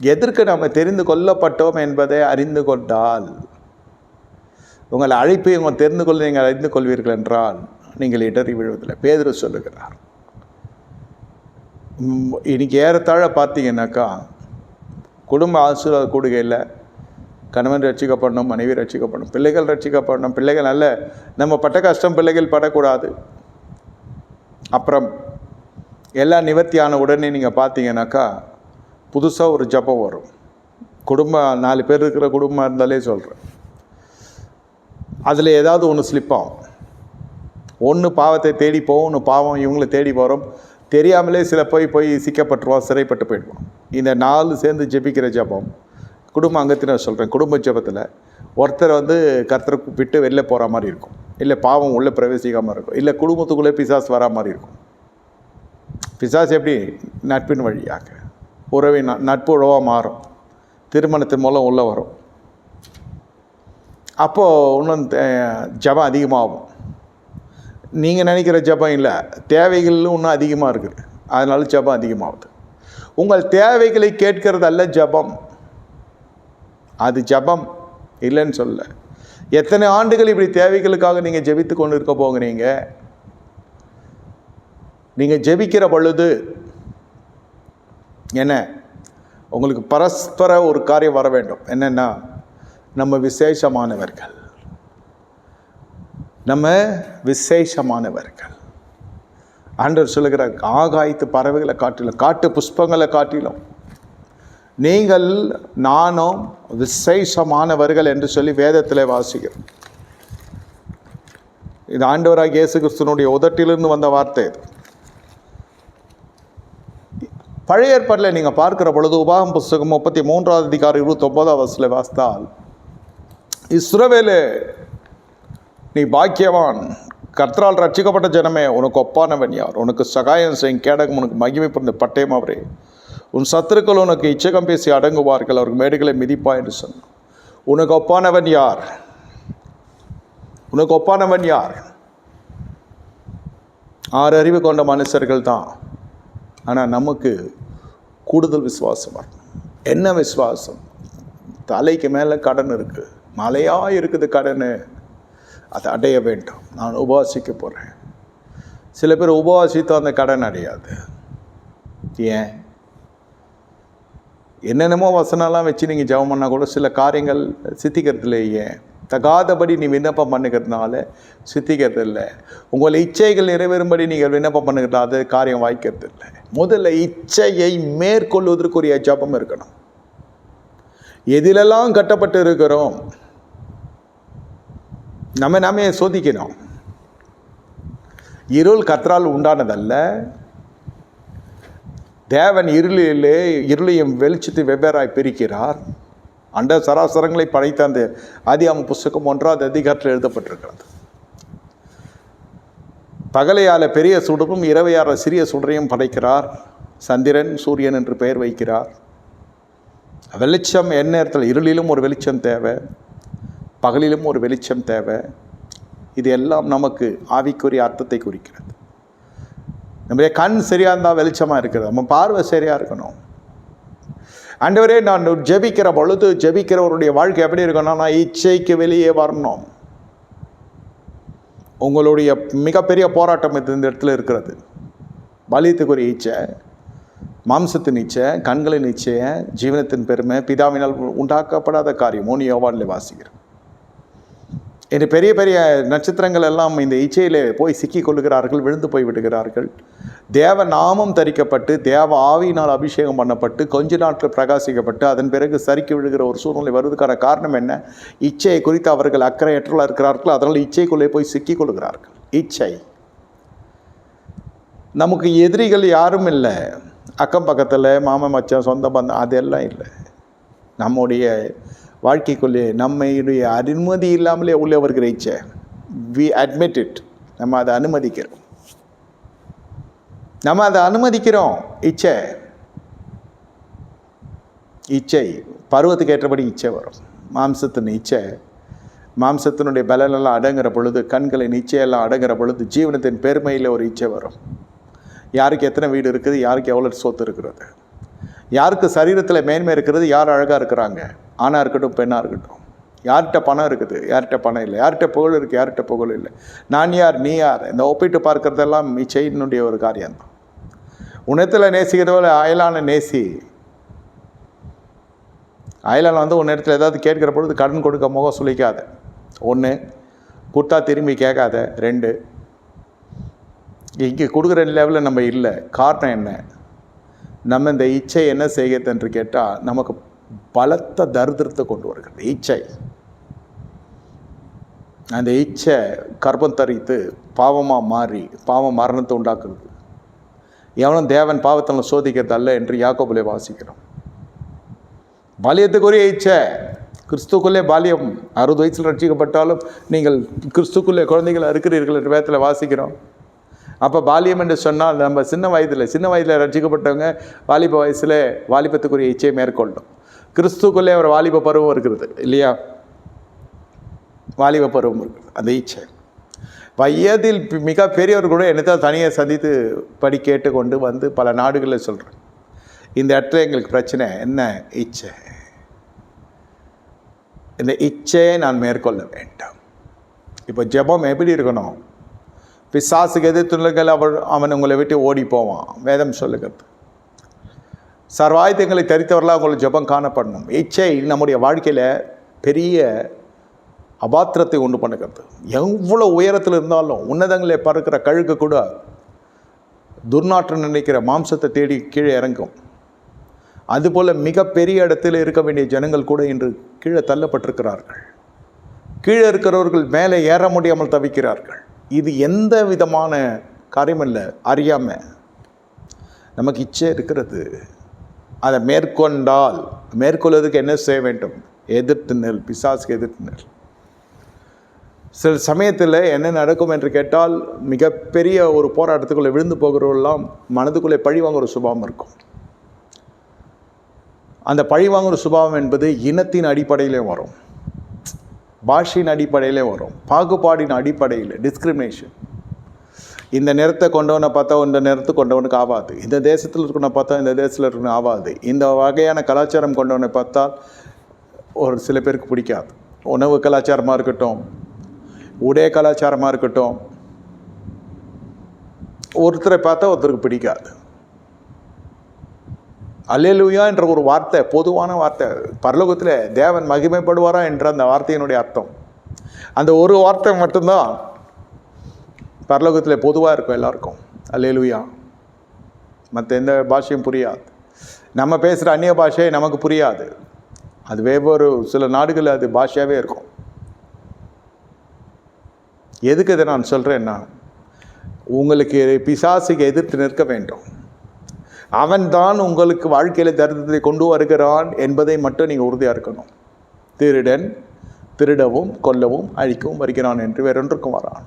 எதற்கு நாம் தெரிந்து கொள்ளப்பட்டோம் என்பதை அறிந்து கொண்டால் உங்கள் அழைப்பை உங்கள் தெரிந்து கொள்ள நீங்கள் அறிந்து கொள்வீர்கள் என்றால் நீங்கள் இடறி விழுவதில்லை. பேதர் சொல்லுகிறார். இன்றைக்கி இன்னைக்கு ஏறத்தாழ பார்த்தீங்கன்னாக்கா குடும்ப ஆசீர்வாத கூடுகையில் கணவன் ரட்சிக்கப்படணும் மனைவி ரட்சிக்கப்படணும் பிள்ளைகள் ரட்சிக்கப்படணும் பிள்ளைகள் நல்ல நம்ம பட்ட கஷ்டம் பிள்ளைகள் படக்கூடாது. அப்புறம் எல்லாம் நிவர்த்தியான உடனே நீங்கள் பார்த்தீங்கன்னாக்கா புதுசாக ஒரு ஜபம் வரும். குடும்பம் நாலு பேர் இருக்கிற குடும்பம் இருந்தாலே சொல்கிறேன் அதில் ஏதாவது ஒன்று ஸ்லிப் ஆகும். ஒன்று பாவத்தை தேடி போகும் ஒன்று பாவம் இவங்களை தேடி வரும். தெரியாமலே சில போய் போய் சிக்கப்பட்டுருவோம் சிறைப்பட்டு போயிடுவோம் இந்த நாலு சேர்ந்து ஜெபிக்கிற ஜெபம் குடும்ப அங்கத்தினர் சொல்கிறேன் குடும்ப ஜெபத்தில் ஒருத்தர் வந்து கர்த்தரை விட்டு வெளில போகிற மாதிரி இருக்கும். இல்லை பாவம் உள்ளே பிரவேசிக்காமல் இருக்கும். இல்லை குடும்பத்துக்குள்ளே பிசாஸ் வரா மாதிரி இருக்கும். பிசாஸ் எப்படி? நட்பின் வழியாக. உறவை நட்பு உறவாக மாறும். திருமணத்தின் மூலம் உள்ளே வரும். அப்போது இன்னும் தே- ஜபம் அதிகமாகும். நீங்கள் நினைக்கிற ஜபம் இல்லை. தேவைகள் இன்னும் அதிகமாக இருக்குது. அதனால ஜபம் அதிகமாகுது. உங்கள் தேவைகளை கேட்கறது அல்ல ஜபம். அது ஜபம் இல்லைன்னு சொல்ல எத்தனை ஆண்டுகள் இப்படி தேவைகளுக்காக நீங்கள் ஜெபித்து கொண்டு இருக்க போகிறீங்க? நீங்கள் ஜெபிக்கிற பொழுது என்ன? உங்களுக்கு பரஸ்பர ஒரு காரியம் வர வேண்டும். என்னென்னா நம்ம விசேஷமானவர்கள். நம்ம விசேஷமானவர்கள். ஆண்டவர் சொல்லுகிற ஆகாயத்து பறவைகளை காட்டிலும் காட்டு புஷ்பங்களை காட்டிலும் நீங்கள் நானும் விசேஷமானவர்கள் என்று சொல்லி வேதத்தில் வாசிக்கிறோம். இது ஆண்டவராக இயேசு கிறிஸ்துனுடைய உதட்டிலிருந்து வந்த வார்த்தை இது. பழைய ஏற்பாட்டில் நீங்கள் பார்க்கிற பொழுது உபாகம் புஸ்தகம் முப்பத்தி மூன்றாவது அதிகாரம் இருபத்தொம்போதாவது வசதியில் வாசித்தால் இஸ்ரவேலு நீ பாக்கியவான். கர்த்தரால் ரட்சிக்கப்பட்ட ஜனமே உனக்கு ஒப்பானவன் யார்? உனக்கு சகாயம் செய்யும் கேடகம் உனக்கு மகிமை பிறந்த பட்டயம் அவரே. உன் சத்துருக்கள் உனக்கு இச்சகம் பேசி அடங்குவார்கள் அவருக்கு மேடுகளை மிதிப்பா என்று சொன்னான் உனக்கு ஒப்பானவன் யார்? உனக்கு ஒப்பானவன் யார்? ஆறு அறிவு கொண்ட மனுஷர்கள் தான் ஆனால் நமக்கு கூடுதல் விசுவாசம் வரணும். என்ன விசுவாசம்? தலைக்கு மேலே கடன் இருக்குது மலையாக இருக்குது கடன். அதை அடைய வேண்டும். நான் உபவாசிக்க போகிறேன் சில பேர் உபவாசித்தோம் அந்த கடன் அடையாது. ஏன்? என்னென்னமோ வசனம்லாம் வச்சு நீங்கள் ஜெபம் பண்ணால் கூட சில காரியங்கள் சித்திக்கிறதுல ஏன் தகாதபடி நீ விண்ணப்பம் பண்ணுகிறதுனால சித்திக்கிறது இல்லை. உங்கள் இச்சைகள் நிறைவேறும்படி நீங்கள் விண்ணப்பம் பண்ணுகிறதா அது காரியம் வாய்க்கிறது இல்லை முதல்ல இச்சையை மேற்கொள்வதற்குரிய ஜபம் இருக்கணும். எதிலெல்லாம் கட்டப்பட்டு இருக்கிறோம் நம்ம நாமே சோதிக்கணும். இருள் கத்தரால் உண்டானதல்ல. தேவன் இருளிலே இருளையும் வெளிச்சத்தை வெவ்வேறாய் பிரிக்கிறார். அண்ட சராசரங்களை படைத்த அந்த ஆதியாம புஸ்தகம் ஒன்றாவது அதிகாரத்தில் எழுதப்பட்டிருக்கிறது. பகலையால பெரிய சுடரும் இரவையார சிறிய சுடரையும் படைக்கிறார். சந்திரன் சூரியன் என்று பெயர் வைக்கிறார். வெளிச்சம் என்ன நேரத்தில் இருளிலும் ஒரு வெளிச்சம் தேவை பகலிலும் ஒரு வெளிச்சம் தேவை. இது எல்லாம் நமக்கு ஆவிக்குரிய அர்த்தத்தை குறிக்கிறது. நம்முடைய கண் சரியாக இருந்தால் வெளிச்சமாக இருக்கிறது. நம்ம பார்வை சரியாக இருக்கணும். ஆண்டவரே நான் ஜெபிக்கிற பொழுது ஜெபிக்கிறவருடைய வாழ்க்கை எப்படி இருக்கணும்னா இச்சைக்கு வெளியே வரணும். உங்களுடைய மிகப்பெரிய போராட்டம் இது இந்த இடத்துல இருக்கிறது. பலியத்துக்குரிய இச்சை மாம்சத்தின் இச்சை கண்களின் இச்சைய ஜீவனத்தின் பெருமை பிதாவினால் உண்டாக்கப்படாத காரியம் மூணு யோவானில் வாசிக்கிறோம் இன்று பெரிய பெரிய நட்சத்திரங்கள் எல்லாம் இந்த இச்சையிலே போய் சிக்கிக் கொள்ளுகிறார்கள் விழுந்து போய் விடுகிறார்கள். தேவ நாமம் தரிக்கப்பட்டு தேவ ஆவியினால் அபிஷேகம் பண்ணப்பட்டு கொஞ்ச நாட்கள் பிரகாசிக்கப்பட்டு அதன் பிறகு சறுக்கி விழுகிற ஒரு சூழ்நிலை வருவதற்கான காரணம் என்ன? இச்சையை குறித்து அவர்கள் அக்கறையற்றலாக இருக்கிறார்கள்? அதனால் இச்சைக்குள்ளே போய் சிக்கிக் கொள்கிறார்கள். இச்சை. நமக்கு எதிரிகள் யாரும் இல்லை. அக்கம் பக்கத்தில் மாமன் மச்சான் சொந்த பந்தம் அதெல்லாம் இல்லை. நம்முடைய வாழ்க்கைக்குள்ளே நம்மையுடைய அனுமதி இல்லாமலே உள்ளே வருகிற இச்சை. வி அட்மிட் இட் நம்ம அதை அனுமதிக்கிறோம். நம்ம அதை அனுமதிக்கிறோம். இச்சை. இச்சை. பருவத்துக்கு ஏற்றபடி இச்சை வரும். மாம்சத்தின் இச்சை. மாம்சத்தினுடைய பலனெல்லாம் அடங்குற பொழுது கண்களின் இச்சையெல்லாம் அடங்குற பொழுது ஜீவனத்தின் பெருமையில் ஒரு இச்சை வரும். யாருக்கு எத்தனை வீடு இருக்குது யாருக்கு எவ்வளோ சொத்து இருக்கிறது? யாருக்கு சரீரத்தில் மேன்மை இருக்கிறது யார் அழகாக இருக்கிறாங்க? ஆணாக இருக்கட்டும் பெண்ணாக இருக்கட்டும். யார்கிட்ட பணம் இருக்குது யார்கிட்ட பணம் இல்லை? யார்கிட்ட புகழ் இருக்குது யார்கிட்ட புகழ் இல்லை? நான் யார் நீ யார்? இந்த ஒப்பிட்டு பார்க்குறதெல்லாம் இச்சையினுடைய ஒரு காரியம்தான். உன்னத்தில் நேசிக்கிறவள அயலான நேசி. அயலான வந்து உன் இடத்துல ஏதாவது கேட்கிற பொழுது கடன் கொடுக்க முகம் சுளிக்காத. ஒன்று கொடுத்தா திரும்பி கேட்காத. ரெண்டு இங்கே கொடுக்குற லெவலில் நம்ம இல்லை. காரணம் என்ன? நம்ம இந்த இச்சை என்ன செய்கிறது என்று கேட்டால் நமக்கு பலத்த தரித்திரத்தை கொண்டு வருகிறது. இச்சை. அந்த இச்சை கர்ப்பம் தரித்து பாவமாக மாறி பாவம் மரணத்தை உண்டாக்குறது எவனும் தேவன் பாவத்தில் சோதிக்கிறது அல்ல என்று யாக்கோபிலே வாசிக்கிறோம். பாலியத்துக்குரிய இச்சை. கிறிஸ்துக்குள்ளே பாலியம் அறுபது வயசில் ரட்சிக்கப்பட்டாலும் நீங்கள் கிறிஸ்துக்குள்ளே குழந்தைகள் இருக்கிறீர்கள் என்ற வேதத்தில் வாசிக்கிறோம். அப்போ பாலியம் என்று சொன்னால் நம்ம சின்ன வயதில் சின்ன வயதில் ரட்சிக்கப்பட்டவங்க வாலிப வயசில் வாலிபத்துக்குரிய இச்சையை மேற்கொள்ளும் கிறிஸ்துக்குள்ளே ஒரு வாலிப பருவம் இருக்கிறது இல்லையா? வாலிப பருவம் இருக்குது அந்த இச்சை. வயதில் மிக பெரியவர் கூட என்னத்தான் தனியாக சந்தித்து படி கேட்டுக்கொண்டு வந்து பல நாடுகளில் சொல்கிறேன் இந்த இடத்துல எங்களுக்கு பிரச்சனை என்ன? இச்சை. இந்த இச்சையை நான் மேற்கொள்ள வேண்டாம். இப்போ ஜெபம் எப்படி இருக்கணும்? பிசாசுக்கு எதிர்த்துள்ளங்கள் அவள் அவன் உங்களை விட்டு ஓடி போவான். வேதம் சொல்லுகிறது. சர்வாயுதங்களை தரித்தவர்களாக உங்களுக்கு ஜெபம் காணப்படணும். இச்சை நம்முடைய வாழ்க்கையில் பெரிய அபாத்திரத்தை உண்டு பண்ணுகிறது. எவ்வளோ உயரத்தில் இருந்தாலும் உன்னதங்களை பறக்கிற கழுகு கூட துர்நாற்றம் நினைக்கிற மாம்சத்தை தேடி கீழே இறங்கும். அதுபோல் மிகப்பெரிய இடத்தில் இருக்க வேண்டிய ஜனங்கள் கூட இன்று கீழே தள்ளப்பட்டிருக்கிறார்கள். கீழே இருக்கிறவர்கள் மேலே ஏற முடியாமல் தவிக்கிறார்கள். இது எந்த விதமான காரியமல்ல இல்லை நமக்கு இச்சை இருக்கிறது. அதை மேற்கொண்டால் மேற்கொள்வதற்கு என்ன செய்ய வேண்டும்? எதிர்த்து நெல் பிசாசுக்கு எதிர்த்து நெல். சில சமயத்தில் என்ன நடக்கும் என்று கேட்டால் மிகப்பெரிய ஒரு போராட்டத்துக்குள்ளே விழுந்து போகிறவரெல்லாம் மனதுக்குள்ளே பழி வாங்குற சுபாவம் இருக்கும். அந்த பழி வாங்குற சுபாவம் என்பது இனத்தின் அடிப்படையிலே வரும். பாஷையின் அடிப்படையிலே வரும். பாகுபாடின் அடிப்படையில் டிஸ்கிரிமினேஷன் இந்த நிறத்தை கொண்டவனை பார்த்தா இந்த நிறத்தை கொண்டவனுக்கு ஆகாது இந்த தேசத்தில் இருக்கவனை பார்த்தா இந்த தேசத்தில் இருக்கணும் ஆகாது இந்த வகையான கலாச்சாரம் கொண்டவனை பார்த்தால் ஒரு சில பேருக்கு பிடிக்காது. உணவு கலாச்சாரமாக இருக்கட்டும் உடைய கலாச்சாரமாக இருக்கட்டும். ஒருத்தரை பார்த்தா ஒருத்தருக்கு பிடிக்காது. அல்லேலூயா என்ற ஒரு வார்த்தை பொதுவான வார்த்தை. பரலோகத்தில் தேவன் மகிமைப்படுவாரா என்ற அந்த வார்த்தையினுடைய அர்த்தம். அந்த ஒரு வார்த்தை மட்டும்தான் பரலோகத்தில் பொதுவாக இருக்கும் எல்லாருக்கும். அல்லேலூயா. மற்ற எந்த பாஷையும் புரியாது. நம்ம பேசுகிற அந்நிய பாஷை நமக்கு புரியாது. அது வெவ்வேறு சில நாடுகளில் அது பாஷையாகவே இருக்கும். எதுக்கு இதை நான் சொல்கிறேன்னா உங்களுக்கு பிசாசுக்கு எதிர்த்து நிற்க வேண்டும். அவன்தான் உங்களுக்கு வாழ்க்கையில் தரித்திரத்தை கொண்டு வருகிறான் என்பதை மட்டும் நீங்கள் உறுதியாக இருக்கணும். திருடன் திருடவும் கொல்லவும் அழிக்கவும் வருகிறான் என்று வேறொன்றுக்கும் வரான்.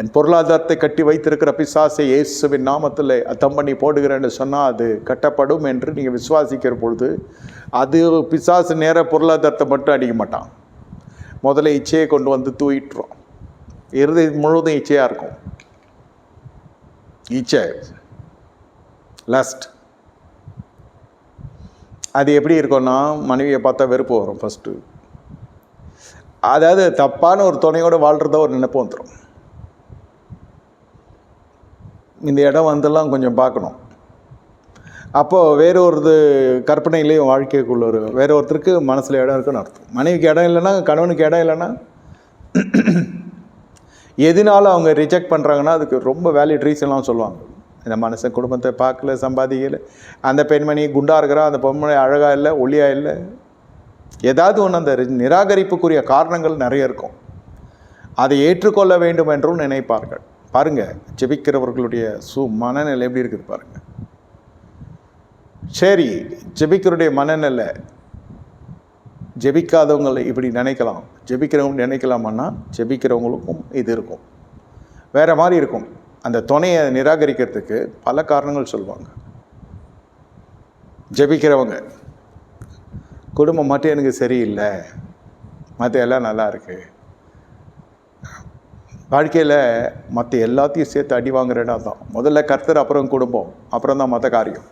என் பொருளாதாரத்தை கட்டி வைத்திருக்கிற பிசாசை இயேசுவின் நாமத்தில் அத்தம் பண்ணி போடுகிறேன்னு சொன்னால் அது கட்டப்படும் என்று நீங்கள் விசுவாசிக்கிற பொழுது அது பிசாசு நேர பொருளாதாரத்தை மட்டும் அடிக்க மாட்டான். முதல்ல இச்சையை கொண்டு வந்து தூக்கிட்டுரும் இறுதி முழுவதும் இச்சையாக இருக்கும். இச்சை. லஸ்ட் அது எப்படி இருக்கும்னா மனைவியை பார்த்தா வெறுப்பு வரும் ஃபஸ்ட்டு அதாவது தப்பான ஒரு துணையோடு வாழ்கிறத ஒரு நினைப்பு வந்துடும் இந்த இடம் வந்தெல்லாம் கொஞ்சம் பார்க்கணும். அப்போது வேற ஒரு கற்பனையிலேயும் வாழ்க்கைக்குள்ள ஒரு வேற ஒருத்தருக்கு மனசில் இடம் இருக்குன்னு அர்த்தம். மனைவிக்கு இடம் இல்லைன்னா கணவனுக்கு இடம் இல்லைன்னா எதனால அவங்க ரிஜெக்ட் பண்ணுறாங்கன்னா அதுக்கு ரொம்ப வேலிட் ரீசன்லாம் சொல்லுவாங்க. இந்த மனுஷன் குடும்பத்தை பார்க்கல சம்பாதிக்கல. அந்த பெண்மணி குண்டாக இருக்கிறா அந்த பொண்மணி அழகாக இல்லை ஒளியாக இல்லை. ஏதாவது ஒன்று அந்த ரி- நிராகரிப்புக்குரிய காரணங்கள் நிறைய இருக்கும். அதை ஏற்றுக்கொள்ள வேண்டும் என்றும் நினைப்பார்கள். பாருங்கள் ஜெபிக்கிறவர்களுடைய சு மனநிலை எப்படி இருக்குது பாருங்கள் சரி ஜெபிக்கிறவருடைய மனநிலை. ஜெபிக்காதவங்களை இப்படி நினைக்கலாம். ஜெபிக்கிறவங்க நினைக்கலாமான்னா ஜெபிக்கிறவங்களுக்கும் இது இருக்கும். வேறு மாதிரி இருக்கும். அந்த துணையை நிராகரிக்கிறதுக்கு பல காரணங்கள் சொல்லுவாங்க. ஜெபிக்கிறவங்க குடும்பம் மட்டும் எனக்கு சரியில்லை. மற்ற எல்லாம் நல்லா இருக்குது வாழ்க்கையில் மற்ற எல்லாத்தையும் சேர்த்து அடி வாங்குற இடம் தான் முதல்ல கர்த்தர் அப்புறம் குடும்பம். அப்புறம் தான் மற்ற காரியம்.